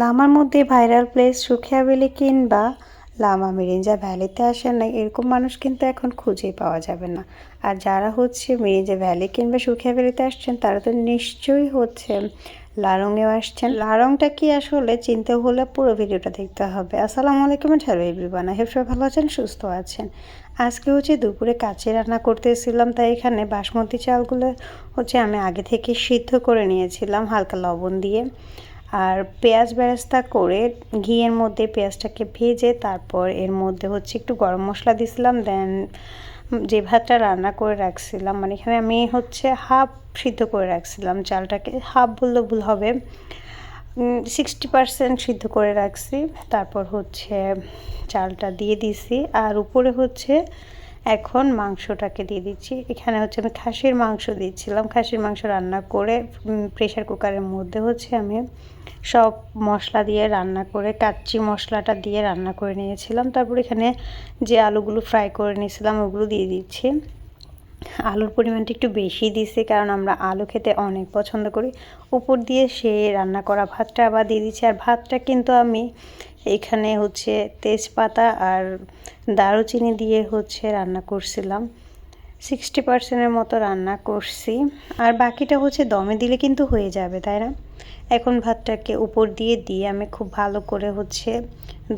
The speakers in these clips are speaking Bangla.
লামার মধ্যে ভাইরাল প্লেস সুখিয়া ভ্যালি কিংবা লামা মিরিঞ্জা ভ্যালিতে আসেন না, এরকম মানুষ কিন্তু এখন খুঁজেই পাওয়া যাবে না। আর যারা হচ্ছে মিরিঞ্জা ভ্যালি কিংবা সুখিয়া ভ্যালিতে আসছেন, তারা তো নিশ্চয়ই হচ্ছে লারঙেও আসছেন। লারংটা কি আসলে চিনতে হলে পুরো ভিডিওটা দেখতে হবে। আসসালামু আলাইকুম হ্যালো এভরিওয়ান হেফ সবাই ভালো আছেন, সুস্থ আছেন। আজকে হচ্ছে দুপুরে কাছে রান্না করতেছিলাম, তাই এখানে বাসমতি চালগুলো হচ্ছে আমি আগে থেকে সিদ্ধ করে নিয়েছিলাম, হালকা লবণ দিয়ে। আর পেঁয়াজ বেরেস্তা করে ঘিয়ের মধ্যে পেঁয়াজটাকে ভেজে তারপর এর মধ্যে হচ্ছে একটু গরম মশলা দিছিলাম দেন যে ভাতটা রান্না করে রাখছিলাম মানে এখানে আমি হচ্ছে হাফ সিদ্ধ করে রাখছিলাম, চালটাকে হাফ বললে ভুল হবে। সিক্সটি পারসেন্ট সিদ্ধ করে রাখছি, তারপর হচ্ছে চালটা দিয়ে দিছি, আর উপরে হচ্ছে এখন মাংসটাকে দিয়ে দিচ্ছি। এখানে হচ্ছে আমি খাসির মাংস দিচ্ছিলাম। খাসির মাংস রান্না করে প্রেশার কুকারের মধ্যে হচ্ছে আমি সব মশলা দিয়ে রান্না করে, কাচ্চি মশলাটা দিয়ে রান্না করে নিয়েছিলাম। তারপর এখানে যে আলুগুলো ফ্রাই করে নিয়েছিলাম, ওগুলো দিয়ে দিচ্ছি। আলুর পরিমাণটা একটু বেশি দিছি কারণ আমরা আলু খেতে অনেক পছন্দ করি। উপর দিয়ে সে রান্না করা ভাতটা আবার দিয়ে দিচ্ছে আর ভাতটা কিন্তু আমি এখানে হচ্ছে তেজপাতা আর দারুচিনি দিয়ে হচ্ছে রান্না করছিলাম। সিক্সটি পার্সেন্টের মতো রান্না করছি। আর বাকিটা হচ্ছে দমে দিলে কিন্তু হয়ে যাবে, তাই না? এখন ভাতটাকে উপর দিয়ে দিয়ে আমি খুব ভালো করে হচ্ছে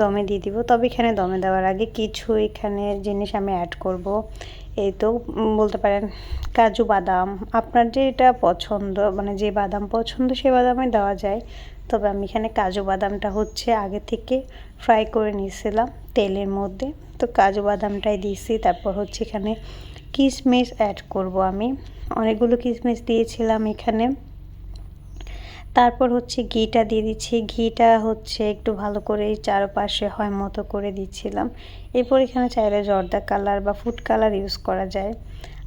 দমে দিয়ে দিব। তবে এখানে দমে দেওয়ার আগে কিছু এখানে জিনিস আমি অ্যাড করব। এই তো বলতে পারেন কাজু বাদাম। আপনার যেটা পছন্দ মানে যে বাদাম পছন্দ সে বাদামে দেওয়া যায়। তবে আমি এখানে কাজু বাদামটা হচ্ছে আগে থেকে ফ্রাই করে নিয়েছিলাম তেলের মধ্যে। তো কাজু বাদামটাই দিয়েছি, তারপর হচ্ছে এখানে কিশমিশ অ্যাড করব আমি। অনেকগুলো কিশমিশ দিয়েছিলাম এখানে। তারপর হচ্ছে ঘিটা দিয়ে দিচ্ছি। ঘিটা হচ্ছে একটু ভালো করে চারপাশে হয় মতো করে দিচ্ছিলাম। এরপর এখানে চাইলে জর্দা কালার বা ফুড কালার ইউজ করা যায়।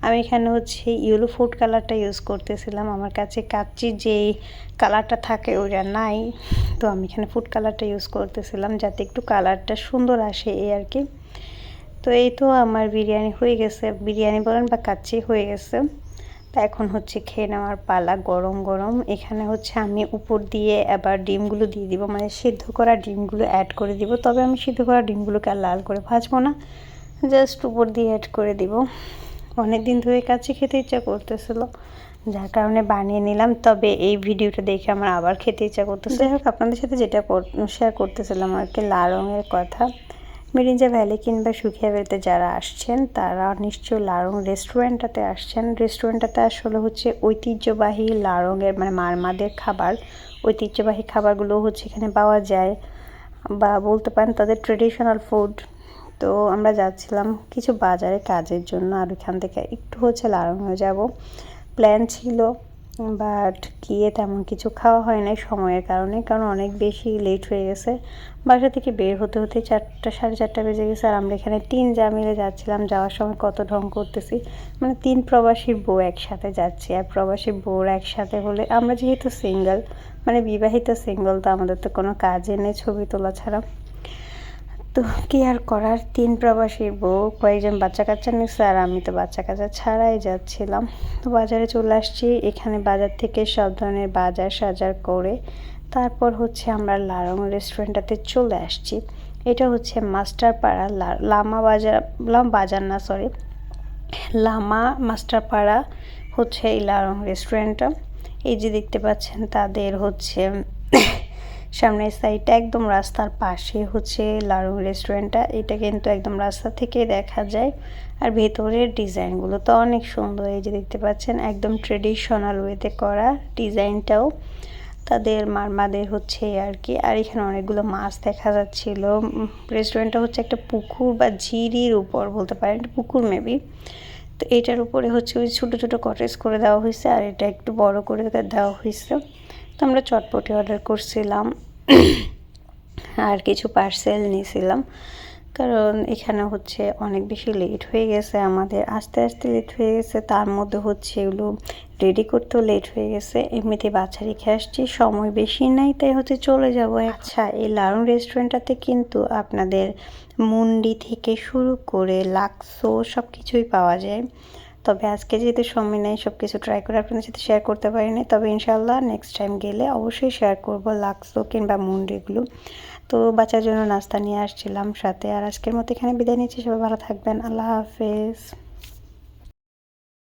আমি এখানে হচ্ছে ইয়েলো ফুড কালারটা ইউজ করতেছিলাম। আমার কাছে কাচ্চির যে কালারটা থাকে ওইটা নাই। তো আমি এখানে ফুড কালারটা ইউজ করতেছিলাম যাতে একটু কালারটা সুন্দর আসে এই আর কি। তো এই তো আমার বিরিয়ানি হয়ে গেছে। বিরিয়ানি বলেন বা কাচ্চি হয়ে গেছে। তা এখন হচ্ছে খেয়ে নেওয়ার পালা গরম গরম। এখানে হচ্ছে আমি উপর দিয়ে আবার ডিমগুলো দিয়ে দিব। মানে সিদ্ধ করা ডিমগুলো অ্যাড করে দিব। তবে আমি সিদ্ধ করা ডিমগুলোকে আর লাল করে ভাজবো না। জাস্ট উপর দিয়ে অ্যাড করে দিব। অনেক দিন ধরে কাছে খেতে ইচ্ছা করতেছিল। যার কারণে বানিয়ে নিলাম। তবে এই ভিডিওটা দেখে আমার আবার খেতে ইচ্ছা করতেছে। যাই হোক, আপনাদের সাথে যেটা শেয়ার করতেছিলাম আর কি, লাল রঙের কথা। মিরিঞ্জা ভ্যালি কিংবা সুখিয়া ভ্যালিতে যারা আসছেন, তারা নিশ্চয়ই লারং রেস্টুরেন্টটাতে আসছেন। রেস্টুরেন্টটাতে আসলে হচ্ছে ঐতিহ্যবাহী লারঙের মানে মারমাদের খাবার। ঐতিহ্যবাহী খাবারগুলো হচ্ছে এখানে পাওয়া যায় বা বলতে পারেন তাদের ট্রেডিশনাল ফুড তো আমরা যাচ্ছিলাম কিছু বাজারে কাজের জন্য আর ওইখান থেকে একটু হচ্ছে লারঙে যাব। প্ল্যান ছিল বাট গিয়ে তেমন কিছু খাওয়া হয় নাই সময়ের কারণে, কারণ অনেক বেশি লেট হয়ে গেছে। বাসা থেকে বের হতে হতে চারটা, সাড়ে চারটা বেজে গেছে আর আমরা এখানে তিন যা মিলে যাচ্ছিলাম, যাওয়ার সময় কত ঢং করতেছি। মানে তিন প্রবাসী বউ একসাথে যাচ্ছি আর প্রবাসী বউর একসাথে হলে আমরা যেহেতু সিঙ্গেল মানে বিবাহিত সিঙ্গল তো আমাদের তো কোনো কাজে নেই ছবি তোলা ছাড়া। তো কি আর করার? তিন প্রবাসীর বউ, কয়েকজন বাচ্চা কাচ্চা নিচ্ছে আর আমি তো বাচ্চা কাচ্চা ছাড়াই যাচ্ছিলাম। তো বাজারে চলে আসছি। এখানে বাজার থেকে সব ধরনের বাজার সাজার করে তারপর হচ্ছে আমরা লারং রেস্টুরেন্টটাতে চলে আসছি। এটা হচ্ছে মাস্টারপাড়া লামা বাজার বাজার না সরি লামা মাস্টারপাড়া হচ্ছে এই লারং রেস্টুরেন্টটা এই যে দেখতে পাচ্ছেন, তাদের হচ্ছে সামনের সাইডটা একদম রাস্তার পাশে হচ্ছে লারুং রেস্টুরেন্টটা এটা কিন্তু একদম রাস্তা থেকে দেখা যায়। আর ভেতরের ডিজাইনগুলো তো অনেক সুন্দর। এই যে দেখতে পাচ্ছেন, একদম ট্রেডিশনাল ওয়েতে করা ডিজাইনটাও। তাদের মারমাদের হচ্ছে আর কি। আর এখানে অনেকগুলো মাছ দেখা যাচ্ছিল। রেস্টুরেন্টটা হচ্ছে একটা পুকুর বা ঝিরির উপর বলতে পারেন, পুকুর মেবি তো এটার উপরে হচ্ছে ওই ছোটো ছোটো কটেজ করে দেওয়া হয়েছে। আর এটা একটু বড় করে দেওয়া হয়েছে। তো আমরা চটপটি অর্ডার করছিলাম। আর কিছু পার্সেল নিয়েছিলাম। কারণ এখানে হচ্ছে অনেক বেশি লেট হয়ে গেছে আমাদের। আস্তে আস্তে লেট হয়ে গেছে তার মধ্যে হচ্ছে এগুলো রেডি করতেও লেট হয়ে গেছে। এমনিতে বাচ্চা রেখে আসছি সময় বেশি নাই তাই হচ্ছে চলে যাব আচ্ছা এই লারুন রেস্টুরেন্টটাতে কিন্তু আপনাদের মুন্ডি থেকে শুরু করে লাক্সো সব কিছুই পাওয়া যায়। তবে আজকে যেহেতু সময় নেই সব কিছু ট্রাই করে আপনাদের সাথে শেয়ার করতে পারিনি, তবে ইনশাল্লাহ নেক্সট টাইম গেলে অবশ্যই শেয়ার করব লাক্সো কিংবা মুন্ডিগুলো তো বাচ্চার জন্য নাস্তা নিয়ে আসছিলাম সাথে, আর আজকের মতো এখানে বিদায় নিচ্ছি, সবাই ভালো থাকবেন, আল্লাহ হাফেজ।